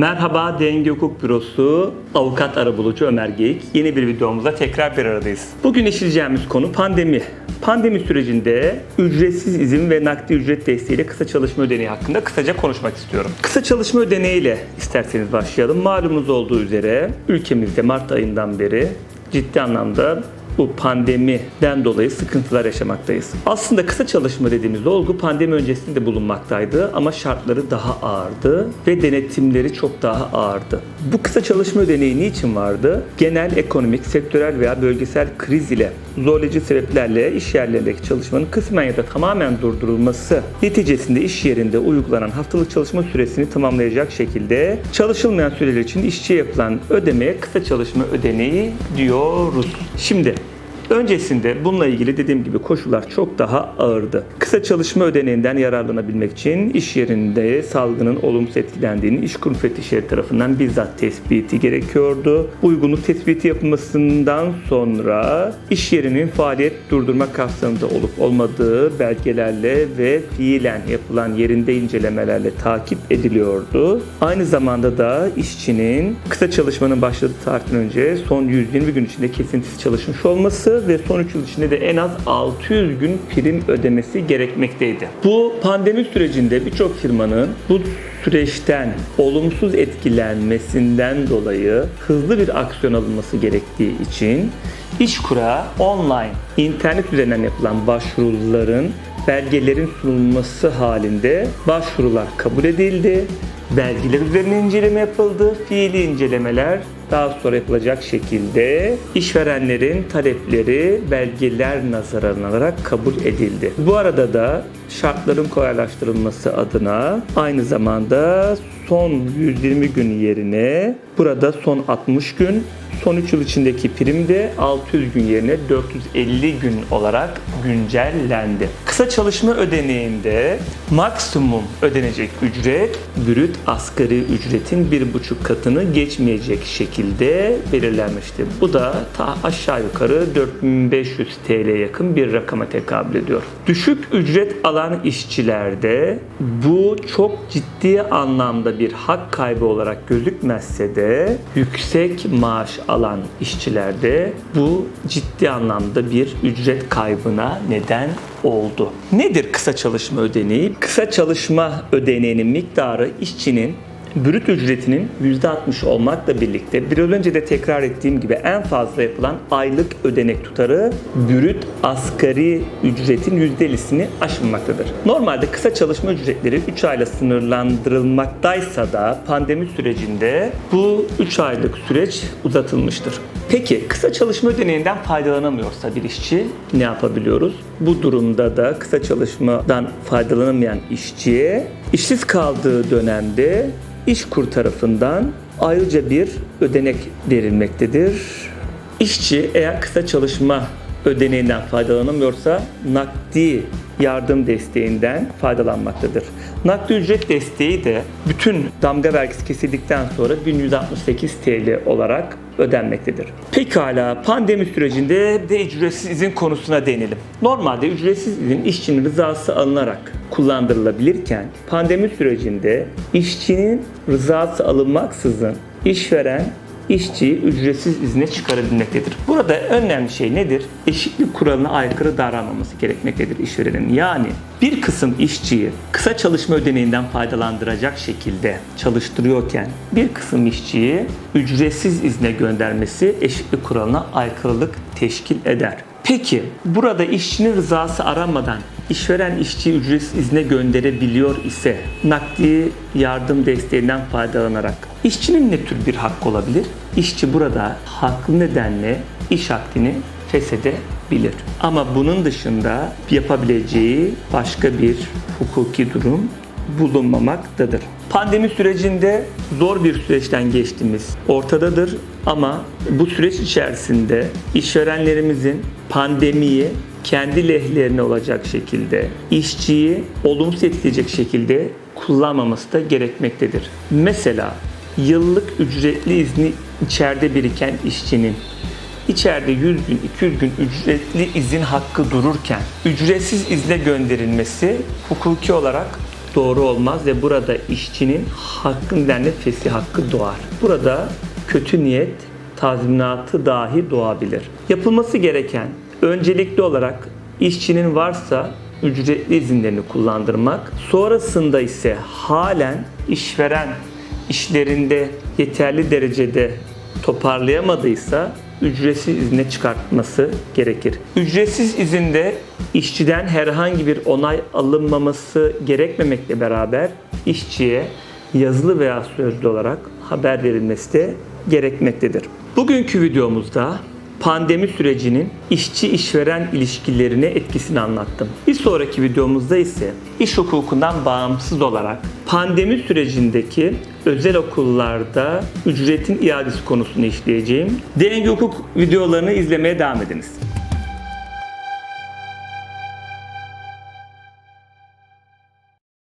Merhaba Denge Hukuk Bürosu Avukat Arabulucu Ömer Geyik. Yeni bir videomuzda tekrar bir aradayız. Bugün işleyeceğimiz konu pandemi. Pandemi sürecinde ücretsiz izin ve nakdi ücret desteğiyle kısa çalışma ödeneği hakkında kısaca konuşmak istiyorum. Kısa çalışma ödeneğiyle isterseniz başlayalım. Malumunuz olduğu üzere ülkemizde Mart ayından beri ciddi anlamda bu pandemiden dolayı sıkıntılar yaşamaktayız. Aslında kısa çalışma dediğimiz olgu pandemi öncesinde de bulunmaktaydı ama şartları daha ağırdı ve denetimleri çok daha ağırdı. Bu kısa çalışma ödeneği niçin vardı? Genel ekonomik, sektörel veya bölgesel kriz ile zorlayıcı sebeplerle iş yerlerindeki çalışmanın kısmen ya da tamamen durdurulması neticesinde iş yerinde uygulanan haftalık çalışma süresini tamamlayacak şekilde çalışılmayan süreler için işçiye yapılan ödemeye kısa çalışma ödeneği diyoruz. Şimdi Öncesinde bununla ilgili dediğim gibi koşullar çok daha ağırdı. Kısa çalışma ödeneğinden yararlanabilmek için iş yerinde salgının olumsuz etkilendiğini iş kurum müfettişleri tarafından bizzat tespiti gerekiyordu. Uygunluk tespiti yapılmasından sonra iş yerinin faaliyet durdurma kapsamında olup olmadığı belgelerle ve fiilen yapılan yerinde incelemelerle takip ediliyordu. Aynı zamanda da işçinin kısa çalışmanın başladığı tarihten önce son 120 gün içinde kesintisiz çalışmış olması ve son 3 yıl içinde de en az 600 gün prim ödemesi gerekmekteydi. Bu pandemi sürecinde birçok firmanın bu süreçten olumsuz etkilenmesinden dolayı hızlı bir aksiyon alınması gerektiği için İşkur'a online internet üzerinden yapılan başvuruların belgelerin sunulması halinde başvurular kabul edildi. Belgeler üzerine inceleme yapıldı. Fiili incelemeler daha sonra yapılacak şekilde işverenlerin talepleri belgeler nazara alınarak kabul edildi. Bu arada da şartların kolaylaştırılması adına aynı zamanda son 120 gün yerine burada son 60 gün son 3 yıl içindeki prim de 600 gün yerine 450 gün olarak güncellendi. Kısa çalışma ödeneğinde maksimum ödenecek ücret brüt asgari ücretin 1,5 katını geçmeyecek şekilde belirlenmişti. Bu da ta aşağı yukarı 4500 TL'ye yakın bir rakama tekabül ediyor. Düşük ücret alan işçilerde bu çok ciddi anlamda bir hak kaybı olarak gözükmezse de yüksek maaş alan işçilerde bu ciddi anlamda bir ücret kaybına neden oldu. Nedir kısa çalışma ödeneği? Kısa çalışma ödeneğinin miktarı işçinin brüt ücretinin %60 olmakla birlikte biraz önce de tekrar ettiğim gibi en fazla yapılan aylık ödenek tutarı brüt asgari ücretin %50'sini aşmamaktadır. Normalde kısa çalışma ücretleri 3 ayla sınırlandırılmaktaysa da pandemi sürecinde bu 3 aylık süreç uzatılmıştır. Peki kısa çalışma ödeneğinden faydalanamıyorsa bir işçi ne yapabiliyoruz? Bu durumda da kısa çalışmadan faydalanamayan işçiye işsiz kaldığı dönemde İşkur tarafından ayrıca bir ödenek verilmektedir. İşçi eğer kısa çalışma ödeneğinden faydalanamıyorsa nakdi yardım desteğinden faydalanmaktadır. Nakdi ücret desteği de bütün damga vergisi kesildikten sonra 1168 TL olarak ödenmektedir. Pekala pandemi sürecinde de ücretsiz izin konusuna değinelim. Normalde ücretsiz izin işçinin rızası alınarak kullandırılabilirken pandemi sürecinde işçinin rızası alınmaksızın işveren işçiyi ücretsiz izne çıkarabilmektedir. Burada önemli şey nedir? Eşitlik kuralına aykırı davranmaması gerekmektedir işverenin. Yani bir kısım işçiyi kısa çalışma ödeneğinden faydalandıracak şekilde çalıştırıyorken bir kısım işçiyi ücretsiz izne göndermesi eşitlik kuralına aykırılık teşkil eder. Peki burada işçinin rızası aranmadan işveren işçiyi ücretsiz izne gönderebiliyor ise nakdi yardım desteğinden faydalanarak işçinin ne tür bir hakkı olabilir? İşçi burada haklı nedenle iş akdini feshedebilir. Ama bunun dışında yapabileceği başka bir hukuki durum bulunmamaktadır. Pandemi sürecinde zor bir süreçten geçtiğimiz ortadadır ama bu süreç içerisinde işverenlerimizin pandemiyi kendi lehlerine olacak şekilde, işçiyi olumsuz etkileyecek şekilde kullanmaması da gerekmektedir. Mesela yıllık ücretli izni içeride biriken işçinin içeride 100 gün, 200 gün ücretli izin hakkı dururken ücretsiz izne gönderilmesi hukuki olarak doğru olmaz ve burada işçinin hakkın denli fesih hakkı doğar. Burada kötü niyet tazminatı dahi doğabilir. Yapılması gereken öncelikli olarak işçinin varsa ücretli izinlerini kullandırmak, sonrasında ise halen işveren işlerinde yeterli derecede toparlayamadıysa ücretsiz izne çıkartması gerekir. Ücretsiz izinde işçiden herhangi bir onay alınmaması gerekmemekle beraber işçiye yazılı veya sözlü olarak haber verilmesi de gerekmektedir. Bugünkü videomuzda pandemi sürecinin işçi işveren ilişkilerine etkisini anlattım. Bir sonraki videomuzda ise iş hukukundan bağımsız olarak pandemi sürecindeki özel okullarda ücretin iadesi konusunu işleyeceğim. Denge hukuk videolarını izlemeye devam ediniz.